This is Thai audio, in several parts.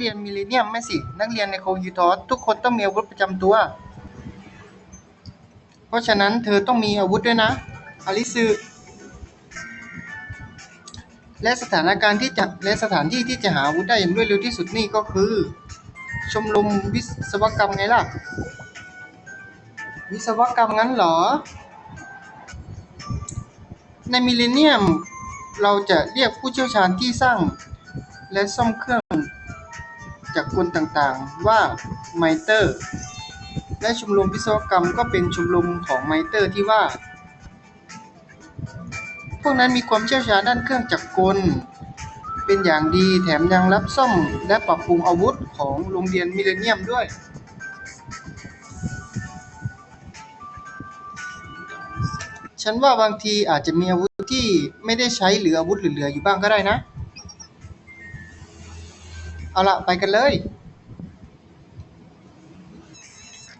เรียนมิเลเนียมไม่สิ นักเรียนในโคยูทอสทุกคนต้องมีอาวุธประจำตัว เพราะฉะนั้นเธอต้องมีอาวุธด้วยนะอลิซึและสถานการณ์ที่จะและสถานที่ที่จะหาอาวุธได้อย่างรวดเร็วที่สุดนี่ก็คือ ชมรมวิศวกรรมไงล่ะ วิศวกรรมงั้นเหรอ ในมิเลเนียมเราจะเรียกผู้เชี่ยวชาญที่สร้างและซ่อมเครื่อง กลต่างๆ ว่าไมเตอร์ และชมรมวิศวกรรมก็เป็นชมรมของไมเตอร์ที่ว่า พวกนั้นมีความเชี่ยวชาญด้านเครื่องจักรกล เป็นอย่างดีแถมยังรับซ่อมและปรับปรุงอาวุธของโรงเรียนมิเลเนียมด้วยฉันว่าบางทีอาจจะมีอาวุธที่ไม่ได้ใช้หรืออาวุธเหลือๆอยู่บ้างก็ได้นะ เอาละไปกันเลย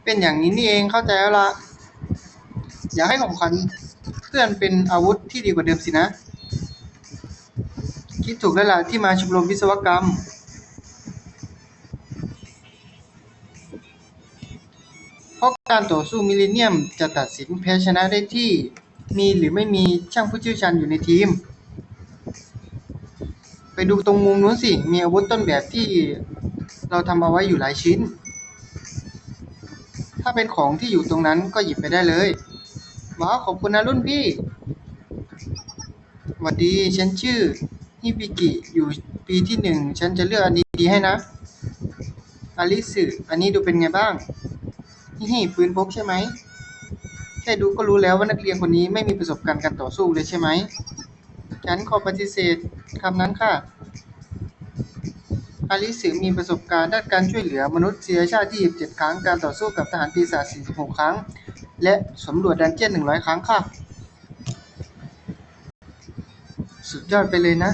เป็นอย่างนี้นี่เองเข้าใจแล้วละอยากให้ของขวัญเพื่อนเป็นอาวุธที่ดีกว่าเดิมสินะ คิดถูกแล้วล่ะที่มาชมรมวิศวกรรม เพราะการต่อสู้มิลเลนเนียมจะตัดสินแพ้ชนะได้ที่มีหรือไม่มีช่างผู้เชี่ยวชาญอยู่ในทีม ไปดูตรงมุมนู้นสิ มีอาวุธต้นแบบที่เราทำเอาไว้อยู่หลายชิ้น ถ้าเป็นของที่อยู่ตรงนั้นก็หยิบไปได้เลยว้าวขอบคุณนะรุ่นพี่สวัสดี ฉันชื่อฮิบิกิ อยู่ปีที่หนึ่ง ฉันจะเลือกอันนี้ดีให้นะ อาริสึอันนี้ดูเป็นไงบ้างนี่ปืนพกใช่ไหม แค่ดูก็รู้แล้วว่านักเรียนคนนี้ไม่มีประสบการณ์การต่อสู้เลยใช่ไหม ฉันขอปฏิเสธ คำนั้นค่ะ อาริสึมีประสบการณ์ด้านการช่วยเหลือมนุษยชาติที่27 ครั้ง การต่อสู้กับทหารปีศาจ46 ครั้ง และสำรวจดันเจี้ยน 100 ครั้งค่ะ สุดยอดไปเลยนะ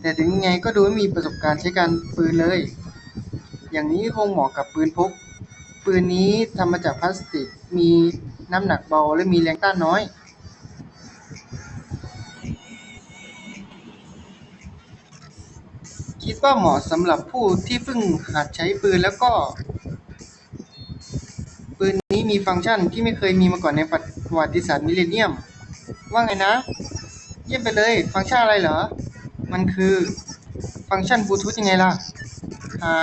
แต่ถึงยังไงก็ดูไม่มีประสบการณ์ใช้การปืนเลย อย่างนี้คงเหมาะกับปืนพก ปืนนี้ทำมาจากพลาสติก มีน้ำหนักเบาและมีแรงต้านน้อย คิดว่าเหมาะสำหรับผู้ที่เพิ่งหัดใช้ปืนแล้วก็ ปืนนี้มีฟังก์ชันที่ไม่เคยมีมาก่อนในประวัติศาสตร์มิเลเนียม ว่าไงนะ เยี่ยมไปเลย ฟังก์ชันอะไรเหรอ มันคือฟังก์ชันบลูทูธยังไงล่ะ หา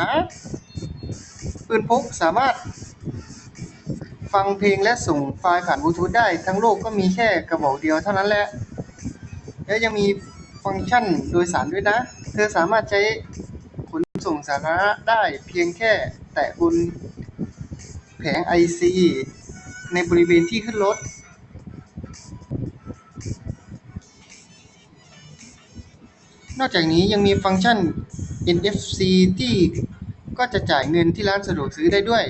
ปืนพกสามารถ ฟังเพลงและส่งไฟล์ผ่านบลูทูธได้ ทั้งโลกก็มีแค่กระบอกเดียวเท่านั้นแหละ แล้วยังมีฟังก์ชันโดยสารด้วยนะ เธอสามารถใช้ขนส่งสาธารณะได้เพียงแค่แตะบนแผง IC ในบริเวณที่ขึ้นรถ นอกจากนี้ยังมีฟังก์ชัน NFC ที่ก็จะจ่ายเงินที่ร้านสะดวกซื้อได้ด้วย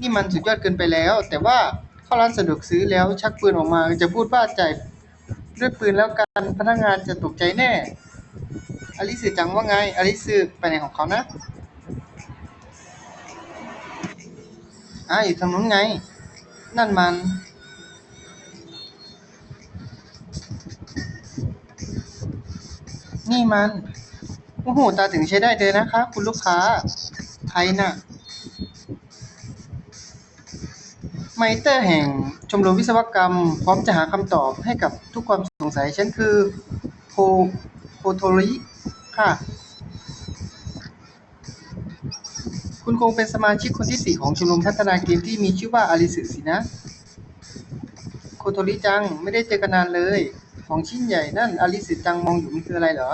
นี่มันสุดยอดเกินไปแล้ว แต่ว่าเข้าร้านสะดวกซื้อแล้วชักปืนออกมาจะพูดว่าจ่ายด้วยปืนแล้วกันพนักงานจะตกใจแน่ อลิสือจังว่าไง อลิสือไปไหนของเขานะอ่าอยู่ทางนู้นไง นั่นมัน นี่มันโอ้โหตาถึงใช้ได้เลยนะคะ คุณลูกค้า ใครน่ะ ไมเตอร์แห่งชมรมวิศวกรรม พร้อมจะหาคำตอบให้กับทุกความสงสัย ฉันคือโพโพโทริ ค่ะ คุณคงเป็นสมาชิกคนที่สี่ของชมรมพัฒนาเกมที่มีชื่อว่าอาริสึสินะ โคโทริจังไม่ได้เจอกันนานเลย ของชิ้นใหญ่นั่นอาริสึจังมองอยู่มันคืออะไรเหรอ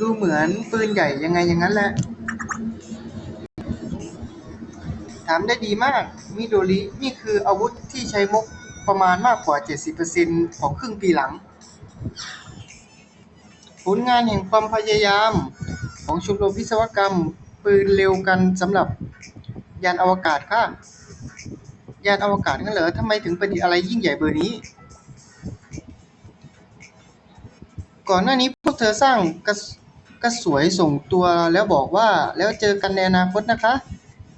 ดูเหมือนปืนใหญ่ยังไงอย่างนั้นแหละ ถามได้ดีมาก มิโดริ นี่คืออาวุธที่ใช้มกประมาณมากกว่า 70%ของครึ่งปีหลัง ผลงานแห่งความพยายามของชมรมวิศวกรรมปืนเร็วกันสำหรับยานอวกาศค่ะ ยานอวกาศนั่นเหรอทำไมถึงประดิษฐ์อะไรยิ่งใหญ่เบอร์นี้ ก่อนหน้านี้พวกเธอสร้างกระสกระสวยส่งตัวแล้วบอกว่าแล้วเจอกันในอนาคตนะคะ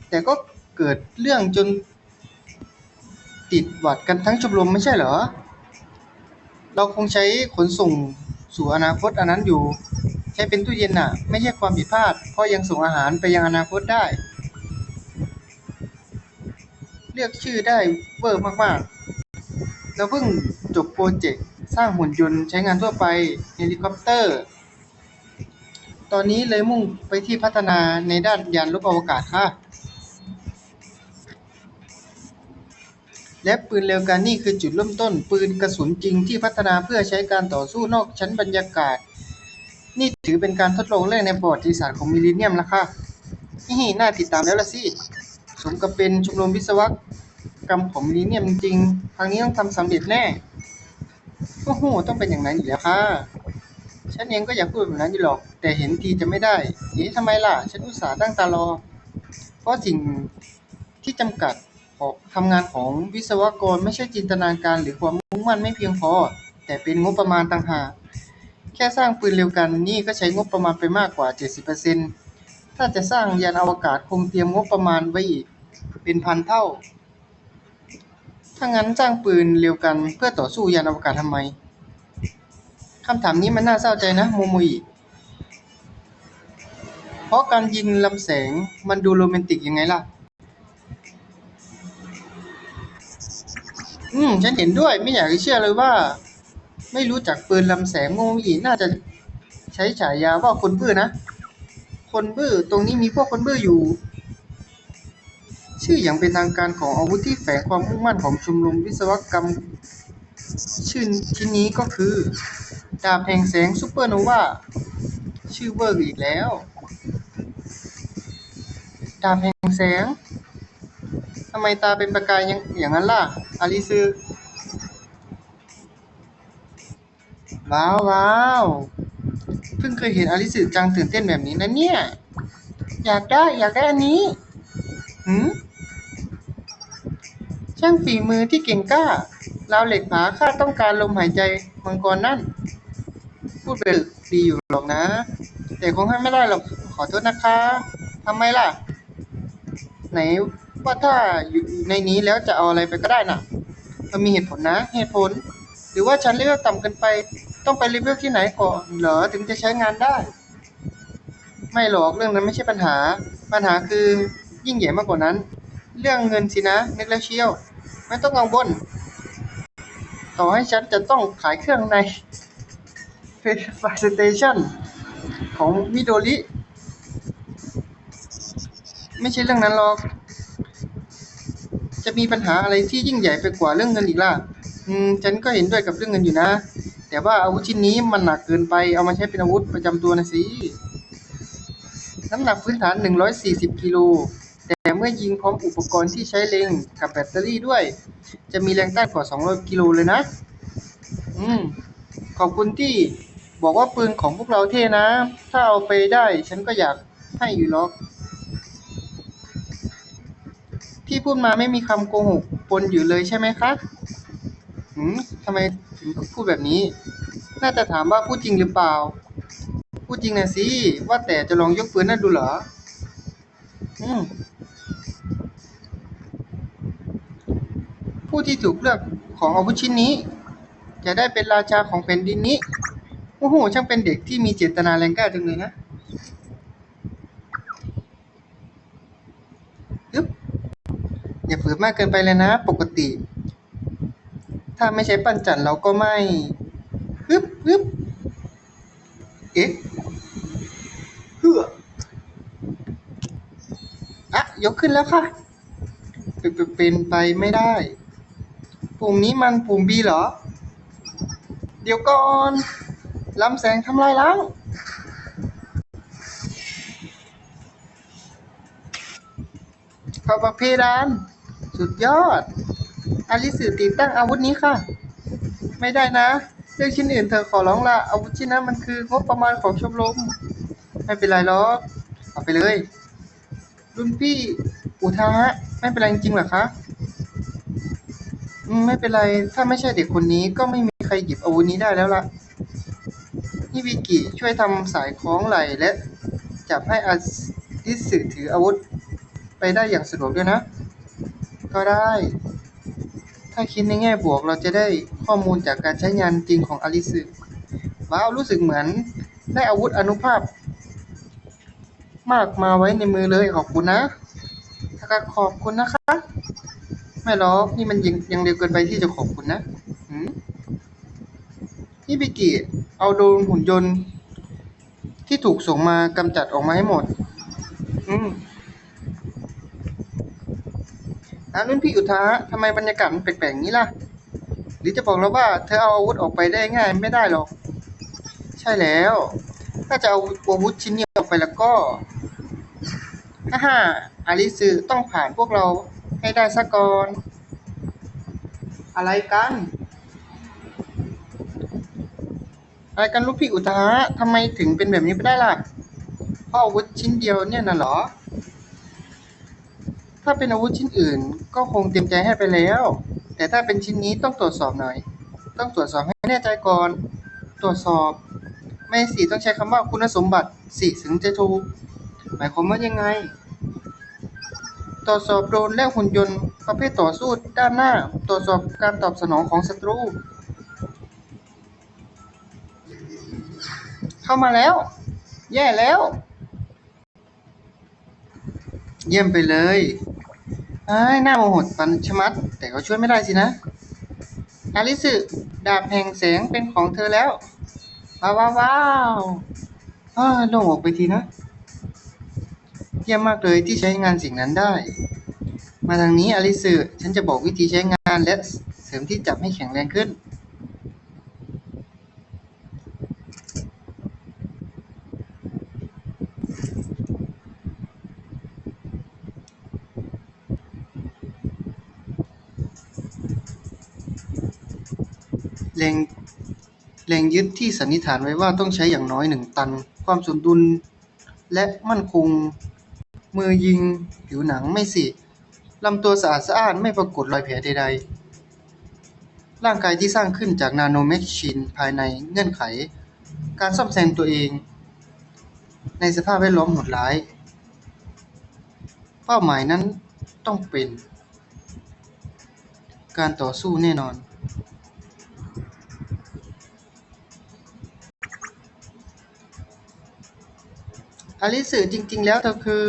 แต่ก็เกิดเรื่องจนติดหวัดกันทั้งชมรมไม่ใช่เหรอ เราคงใช้ขนส่งสู่อนาคตอันนั้นอยู่ ใช้เป็นตู้เย็นน่ะ ไม่ใช่ความผิดพลาด เพราะยังส่งอาหารไปยังอนาคตได้ เลือกชื่อได้เวอร์มากๆ เราเพิ่งจบโปรเจกต์สร้างหุ่นยนต์ใช้งานทั่วไปเฮลิคอปเตอร์ ตอนนี้เลยมุ่งไปที่พัฒนาในด้านยานลบอวกาศค่ะ และปืนเร็วกันนี่คือจุดเริ่มต้นปืนกระสุนจริงที่พัฒนาเพื่อใช้การต่อสู้นอกชั้นบรรยากาศ นี่ถือเป็นการทดลองแรกในประวัติศาสตร์ของมิลเลนเนียมแล้วค่ะนี่น่าติดตามแล้วละสิ สมกับเป็นชมรมวิศวกรรมของมิลเลนเนียมจริงๆทางนี้ต้องทำสำเร็จแน่โอ้โหต้องเป็นอย่างนั้นอยู่แล้วค่ะ ฉันเองก็อยากพูดแบบนั้นอยู่หรอก แต่เห็นทีจะไม่ได้เอ๊ะทำไมล่ะ ฉันอุตส่าห์ตั้งตารอ เพราะสิ่งที่จำกัด ของทำงานของวิศวกรไม่ใช่จินตนาการหรือความมุ่งมั่นไม่เพียงพอ แต่เป็นงบประมาณต่างหาก แค่สร้างปืนเร็วกันนี่ก็ใช้งบประมาณไปมากกว่า 70%ถ้าจะสร้างยานอวกาศคงเตรียมงบประมาณไว้อีกเป็นพันเท่า ถ้างั้นสร้างปืนเร็วกันเพื่อต่อสู้ยานอวกาศทำไมคำถามนี้มันน่าเศร้าใจนะโมโมอิเพราะการยิงลำแสงมันดูโรแมนติกยังไงล่ะ อืม ฉันเห็นด้วยไม่อยากจะเชื่อเลยว่า ไม่รู้จักปืนลำแสงโมโมอิน่าจะใช้ฉายาว่าคนบื้อนะ คนบื้อตรงนี้มีพวกคนบื้ออยู่ ชื่ออย่างเป็นทางการของอาวุธที่แฝงความมุ่งมั่นของชมรมวิศวกรรม ชื่อชิ้นนี้ก็คือ ดาบแห่งแสงซูเปอร์โนวาชื่อเวอร์อีกแล้ว ดาบแห่งแสง ทำไมตาเป็นประกายอย่างอย่างนั้นล่ะ อาริซึว้าวว้าวเพิ่งเคยเห็นอาริสึจังตื่นเต้นแบบนี้นะเนี่ย อยากได้อยากได้อันนี้หืมช่างฝีมือที่เก่งกล้า ราวเหล็กผาข้าต้องการลมหายใจมังกรนั่น พูดไปดีอยู่หรอกนะ แต่คงให้ไม่ได้หรอกขอโทษนะคะทำไมล่ะ ไหน ว่าถ้าอยู่ในนี้แล้วจะเอาอะไรไปก็ได้น่ะมันมีเหตุผลนะ เหตุผล หรือว่าฉันเลเวลต่ำเกินไป ต้องไปเลเวลที่ไหนก่อนเหรอถึงจะใช้งานได้ ไม่หรอกเรื่องนั้นไม่ใช่ปัญหา ปัญหาคือยิ่งใหญ่มากกว่านั้น เรื่องเงินสินะนึกแล้วเชียว ไม่ต้องกังวลต่อให้ฉันจะต้องขายเครื่องใน Presentation ของมิโดริไม่ใช่เรื่องนั้นหรอก จะมีปัญหาอะไรที่ยิ่งใหญ่ไปกว่าเรื่องเงินอีกล่ะ อืม ฉันก็เห็นด้วยกับเรื่องเงินอยู่นะ แต่ว่าอาวุธชิ้นนี้มันหนักเกินไป เอามาใช้เป็นอาวุธประจำตัวนะสิ น้ำหนักพื้นฐาน 140 กิโล แต่เมื่อยิงพร้อมอุปกรณ์ที่ใช้เล็งกับแบตเตอรี่ด้วย จะมีแรงต้านกว่า 200 กิโลเลยนะ อืม ขอบคุณที่บอกว่าปืนของพวกเราเท่นะ ถ้าเอาไปได้ ฉันก็อยากให้อยู่หรอก ที่พูดมาไม่มีคำโกหกปนอยู่เลยใช่ไหมคะหืมทำไมถึงพูดแบบนี้ น่าจะถามว่าพูดจริงหรือเปล่า พูดจริงนะสิ ว่าแต่จะลองยกปืนนั่นดูเหรอ อืมผู้ที่ถูกเลือกของอาวุธชิ้นนี้ จะได้เป็นราชาของแผ่นดินนี้ โอ้โห ช่างเป็นเด็กที่มีเจตนาแรงกล้าจังเลยนะยึบอย่า ฝืนมากเกินไปเลยนะ ปกติ ถ้าไม่ใช้ปั้นจันเราก็ไม่ฮึบฮึบเอ๊ะเฮืออะยกขึ้นแล้วค่ะ เป็นเป็นไปไม่ได้ ปุ่มนี้มันปุ่ม B เหรอ เดี๋ยวก่อนลำแสงทำลายล้างขอบเพดาน สุดยอด อาริสือติดตั้งอาวุธนี้ค่ะ ไม่ได้นะเรื่องชิ้นอื่นเธอขอร้องละอาวุธชิ้นนั้นมันคืองบประมาณของชมรม ไม่เป็นไรหรอก เอาไปเลย รุ่นพี่อุทาฮะ ไม่เป็นไรจริงหรอคะอืมไม่เป็นไร ถ้าไม่ใช่เด็กคนนี้ก็ไม่มีใครหยิบอาวุธนี้ได้แล้วล่ะนี่วิกิช่วยทำสายคล้องไหลและจับให้อาริสึถืออาวุธไปได้อย่างสะดวกด้วยนะ ก็ได้ ถ้าคิดในแง่บวกเราจะได้ข้อมูลจากการใช้งานจริงของอาริสึว้าวรู้สึกเหมือนได้อาวุธอนุภาพ มากมาไว้ในมือเลยขอบคุณนะถ้าก็ขอบคุณนะคะ ไม่หรอกนี่มันยังยังเร็วเกินไปที่จะขอบคุณนะนี่บิกิเอาโดนหุ่นยนต์ ที่ถูกส่งมากำจัดออกมาให้หมด อืม อะรุ่นพี่อุทาทำไมบรรยากาศมันแปลกๆงนี้ล่ะ หรือจะบอกเราว่าเธอเอาอาวุธออกไปได้ง่ายไม่ได้หรอก ใช่แล้ว ถ้าจะเอาอาวุธชิ้นนี้ออกไปแล้วก็ฮ่าฮ่าอาริสึต้องผ่านพวกเราให้ได้ซะก่อน อะไรกัน อะไรกันลูกพี่อุทาทำไมถึงเป็นแบบนี้ไปได้ล่ะเพราะอาวุธชิ้นเดียวเนี่ยน่ะเหรอ ถ้าเป็นอาวุธชิ้นอื่น ก็คงเตรียมใจให้ไปแล้ว แต่ถ้าเป็นชิ้นนี้ต้องตรวจสอบหน่อย ต้องตรวจสอบให้แน่ใจก่อน ตรวจสอบ ไม่สิต้องใช้คำว่าคุณสมบัติสิถึงจะถูก หมายความว่ายังไง ตรวจสอบโดรนและหุ่นยนต์ประเภทต่อสู้ด้านหน้า ตรวจสอบการตอบสนองของศัตรู เข้ามาแล้ว แย่แล้ว เยี่ยมไปเลย ไอ้ยหน้าโมโหดปันชมัด แต่ก็ช่วยไม่ได้สินะ อาริสึดาบแห่งแสงเป็นของเธอแล้ว ว้าวว้าววาวอ้าโล่งออกไปทีนะ เยี่ยมมากเลยที่ใช้งานสิ่งนั้นได้ มาทางนี้อาริสึฉันจะบอกวิธีใช้งานและเสริมที่จับให้แข็งแรงขึ้น แรงแรงยึดที่สันนิษฐานไว้ว่าต้องใช้อย่างน้อยหนึ่งตัน ความสมดุลและมั่นคง มือยิงผิวหนังไม่สิลำตัวสะอาดสะอ้านไม่ปรากฏรอยแผลใดๆ ร่างกายที่สร้างขึ้นจากนาโนแมชชีนภายในเงื่อนไข การซ่อมแซมตัวเอง ในสภาพแวดล้อมโหดร้าย เป้าหมายนั้นต้องเป็น การต่อสู้แน่นอน อลิสึจริง ๆ แล้วเธอคือ